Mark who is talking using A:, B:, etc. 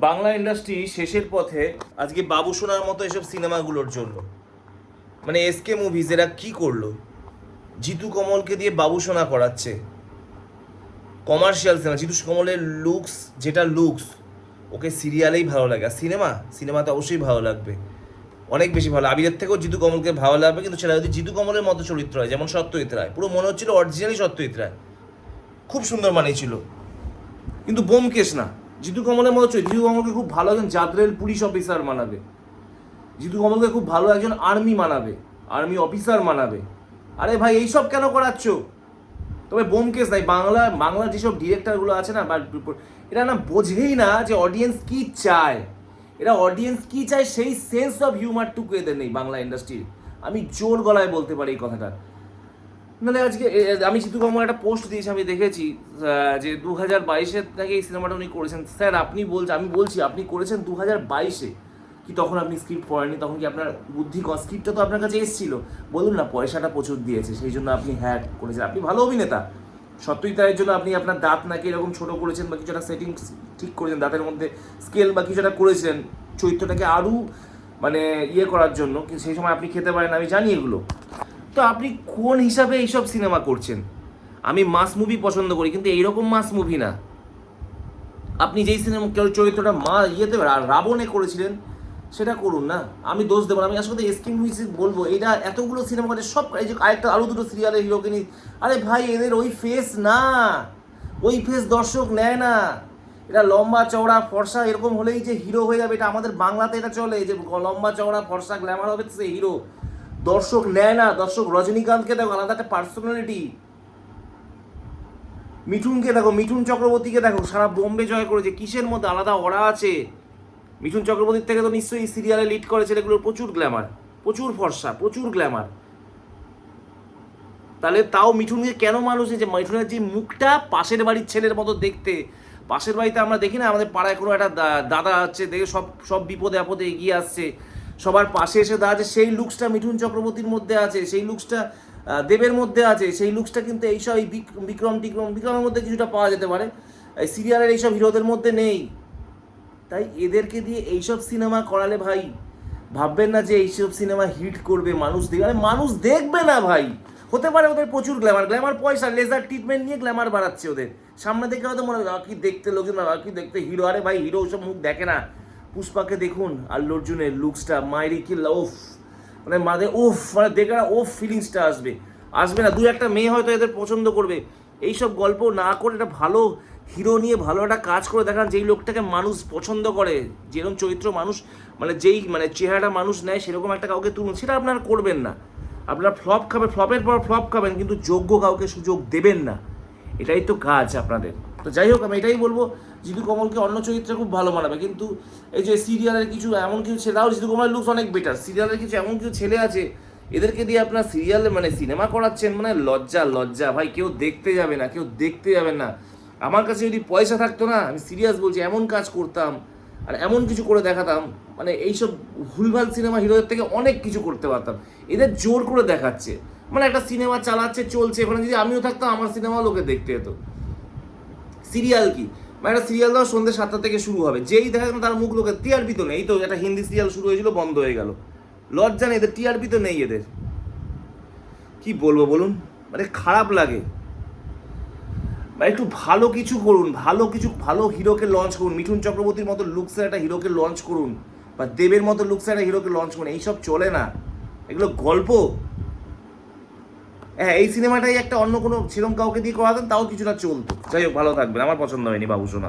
A: Bangla industry শেষের পথে আজকে বাবু সোনার মতো এসব সিনেমাগুলোর জন্য। মানে এসকে মুভিজ এরা কি করল? জিতু কমলকে দিয়ে বাবু সোনা করাচ্ছে। কমার্শিয়াল সিনেমা জিতু কমলের লুকস যেটা লুকস ওকে সিরিয়ালেই ভালো লাগে। আর সিনেমা সিনেমা তো অবশ্যই ভালো লাগবে। অনেক বেশি ভালো। আবিরের থেকেও জিতু কমলকে ভালো লাগবে, কিন্তু সেটা যদি জিতু কমলের মতো চরিত্র হয়, যেমন সত্যজিৎ রায়, পুরো মনে হচ্ছিল অরিজিনালি সত্যজিৎ রায়। খুব সুন্দর মানিয়েছিল কিন্তু বোমকেশ না। জিতু কমলের মতো চরিত্র জিতু কমলকে খুব ভালো একজন জাদরেল পুলিশ অফিসার মানাবে। জিতু কমলকে খুব ভালো একজন আর্মি মানাবে, আর্মি অফিসার মানাবে। আরে ভাই, এইসব কেন করাচ্ছ? তবে বোমকেশ নাই, বাংলা বাংলার যেসব ডিরেক্টরগুলো আছে না, বা এরা না বোঝেই না যে অডিয়েন্স কি চায়। এরা অডিয়েন্স কি চায়, সেই সেন্স অফ হিউমারটুকু এদের নেই বাংলা ইন্ডাস্ট্রির আমি জোর গলায় বলতে পারি এই কথাটা নাহলে আজকে আমি জিতু কমল একটা পোস্ট দিয়েছি, আমি দেখেছি যে দু হাজার বাইশের থেকে এই সিনেমাটা উনি করেছেন। স্যার, আপনি বলছেন আমি বলছি, আপনি করেছেন দু হাজার বাইশে। কি তখন আপনি স্ক্রিপ্ট পড়েননি? তখন কি আপনার বুদ্ধি স্ক্রিপ্টটা তো আপনার কাছে এসেছিল। বলুন না, পয়সাটা প্রচুর দিয়েছে, সেই জন্য আপনি হ্যাঁ করেছেন। আপনি ভালো অভিনেতা। সত্যই তার জন্য আপনি আপনার দাঁত নাকি এরকম ছোট করেছেন বা কিছু একটা সেটিং ঠিক করেছেন, দাঁতের মধ্যে স্কেল বা কিছু একটা করেছেন, চরিত্রটাকে আরও মানে ইয়ে করার জন্য সেই সময় আপনি খেতে পারেন আমি জানি এগুলো। তো আপনি কোন হিসাবে এইসব সিনেমা করছেন? আমি মাস মুভি পছন্দ করি, কিন্তু এইরকম মাস মুভি না। আপনি যেই সিনেমা চরিত্রটা মা ইয়েতে রাবণে করেছিলেন, সেটা করুন না। আমি দোষ দেবো আমি আসলে এসকে মিউজিক বলব এটা এতগুলো সিনেমা করে সব এই যে আরেকটা আরও দুটো সিরিয়ালের হিরোকে আরে ভাই, এদের ওই ফেস না। ওই ফেস দর্শক নেয় না। এটা লম্বা চওড়া ফর্সা, এরকম হলেই যে হিরো হয়ে যাবে, এটা আমাদের বাংলাতে এটা চলে, যে লম্বা চওড়া, ফর্সা গ্ল্যামার হবে, সে হিরো দর্শক নেয় না। দর্শক রজনীকান্তকে দেখো, আলাদা একটা পার্সোনালিটি মিঠুনকে দেখো, মিঠুন চক্রবর্তীকে দেখো, সারা বোম্বে জয় করেছে। কিসের মধ্যে আলাদা ওরা আছে? মিঠুন চক্রবর্তীর থেকে তো নিশ্চয়ই সিরিয়ালে লিড করে ছেলেগুলোর প্রচুর গ্ল্যামার প্রচুর ফর্সা, প্রচুর গ্ল্যামার তাহলে তাও মিঠুনকে কেন মানুষ যে মিঠুনের যে মুখটা পাশের বাড়ির ছেলের মতো দেখতে। পাশের বাড়িতে আমরা দেখি না, আমাদের পাড়ায় কোনো একটা দাদা আছে, দেখে সব সব বিপদে আপদে এগিয়ে আসছে। সবার পাশে এসে দাঁড়াচ্ছে, সেই লুকসটা মিঠুন চক্রবর্তীর মধ্যে আছে, সেই লুকসটা দেবের মধ্যে আছে, সেই লুকসটা কিন্তু এইসব এই বিক- বিক্রম টিক্রম, বিক্রমের মধ্যে কিছুটা পাওয়া যেতে পারে। এই সিরিয়ালের এইসব হিরোদের মধ্যে নেই। তাই এদেরকে দিয়ে এইসব সিনেমা করালে ভাই, ভাববেন না যে এইসব সিনেমা হিট করবে মানুষ দেখবে। মানুষ দেখবে না ভাই। হতে পারে ওদের প্রচুর গ্ল্যামার গ্ল্যামার পয়সা, লেজার ট্রিটমেন্ট নিয়ে গ্ল্যামার বাড়াচ্ছে ওদের। সামনে দেখে হয়তো মনে হয় কি দেখতে লোকজন কি দেখতে হিরো আরে ভাই হিরো ওসব মুখ দেখে না। পুষ্পাকে দেখুন, আল্লু অর্জুনের লুকসটা মাইরি কি ওফ মানে মাঝে ওফ মানে দেখে ওফ ফিলিংসটা আসবে। আসবে না দু একটা মেয়ে হয়তো এদের পছন্দ করবে। এইসব গল্প না করে একটা ভালো হিরো নিয়ে ভালো একটা কাজ করে দেখান, যেই লোকটাকে মানুষ পছন্দ করে, যেরকম চরিত্র মানুষ মানে যেই মানে চেহারাটা মানুষ নেয়, সেরকম একটা কাউকে তুলুন, সেটা আপনারা করবেন না। আপনারা ফ্লপ খাবেন ফ্লপের পর ফ্লপ খাবেন, কিন্তু যোগ্য কাউকে সুযোগ দেবেন না। এটাই তো কাজ আপনাদের। তো যাই হোক, আমি এটাই বলব জিতু কমলকে অন্য চরিত্রে খুব ভালো মানাবে, কিন্তু এই যে সিরিয়ালের কিছু এমন কিছু ছেলেও জিতু কমলের লুকস অনেক বেটার সিরিয়ালের কিছু এমন কিছু ছেলে আছে, এদেরকে দিয়ে আপনার সিরিয়ালে মানে সিনেমা করাচ্ছেন মানে লজ্জা লজ্জা। ভাই, কেউ দেখতে যাবে না, কেউ দেখতে যাবে না। আমার কাছে যদি পয়সা থাকতো না, আমি সিরিয়াস বলছি, এমন কাজ করতাম আর এমন কিছু করে দেখাতাম মানে এইসব ভুলভাল সিনেমা হিরোদের থেকে অনেক কিছু করতে পারতাম। এদের জোর করে দেখাচ্ছে। মানে একটা সিনেমা চালাচ্ছে, চলছে। এখানে যদি আমিও থাকতাম, আমার সিনেমা লোকে দেখতে যেত। সিরিয়াল কি? মানে একটা সিরিয়াল দেওয়া সন্ধ্যে সাতটা থেকে শুরু হবে। যেই দেখা গেল তার মুখ লোকে টিআরপি তো নেই। তো একটা হিন্দি সিরিয়াল শুরু হয়েছিল, বন্ধ হয়ে গেল। লজ্জা নেই, এদের টিআরপি তো নেই এদের। কি বলব বলুন? মানে খারাপ লাগে। মানে একটু ভালো কিছু করুন, ভালো কিছু, ভালো হিরোকে লঞ্চ করুন। মিঠুন চক্রবর্তীর মতো লুকসের একটা হিরোকে লঞ্চ করুন। বা দেবের মতো লুকসের একটা হিরোকে লঞ্চ করুন। এইসব চলে না। এগুলো গল্প। হ্যাঁ এই সিনেমাটাই একটা অন্য কোনো সেরকম কাউকে দিয়ে করাতেন, তাও কিছুটা চলতো। যাই হোক, ভালো থাকবেন, আমার পছন্দ হয়নি বাবু সোনা।